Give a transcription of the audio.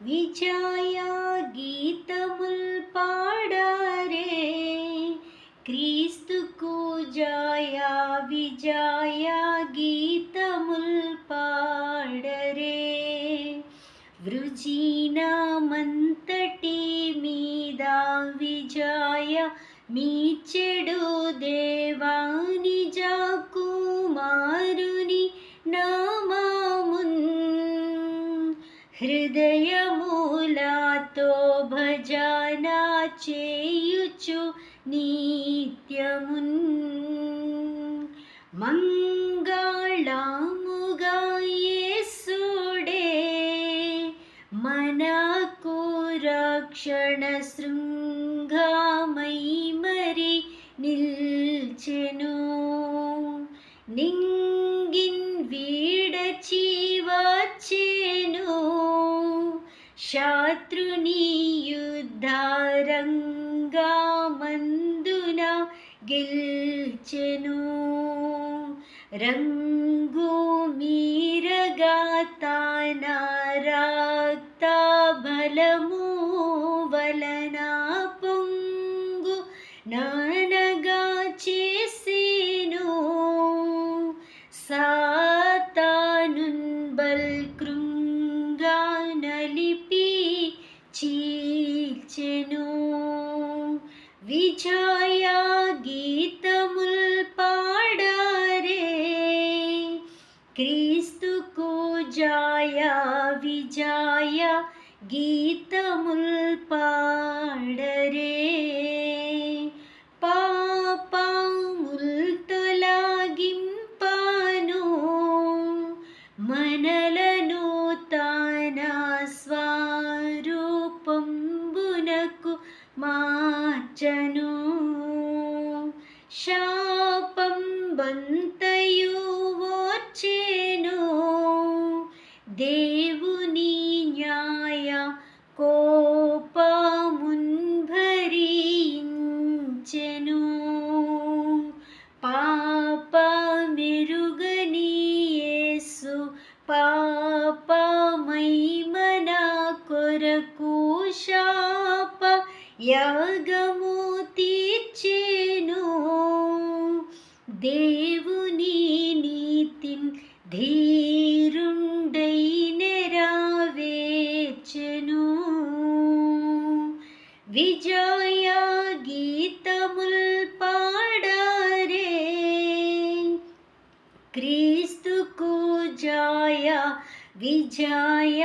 విజయ గీతముల్ పాడారే క్రీస్తుకు జయ విజయ గీతముల్ పాడరే వృజీనమంతటి మీద విజయ మీ చెడు దేవా హృదయమూలతో భజనా చేయుచు నిత్యమున్. మంగళముగా యేసుడే మనకు రక్షణ శృంగమై మరి శత్రుని యుద్ధరంగమందున గెల్చెను రంగు మీరగా తాన రక్త బలము వలన పొంగు నానగా చేసేను సాతానున్ ವಿಜಯ ಗೀತಮುಲ್ಪಾಡರೆ ಕ್ರೀಸ್ತು ಕೋಜಾಯ ವಿಜಯ ಗೀತಮುಲ್ಪಾ మార్చను. శాపం బంతయు వచ్చేను దేవుని న్యాయ కోపమున్ భరించెను పాప మెరుగని యేసు పాపమై మన కొరకు శాప యాగము దేవుని నీతిన్ ధీరుండై నెరవేర్చెను విజయ గీతముల్ పాడారే క్రీస్తుకు జయ విజయ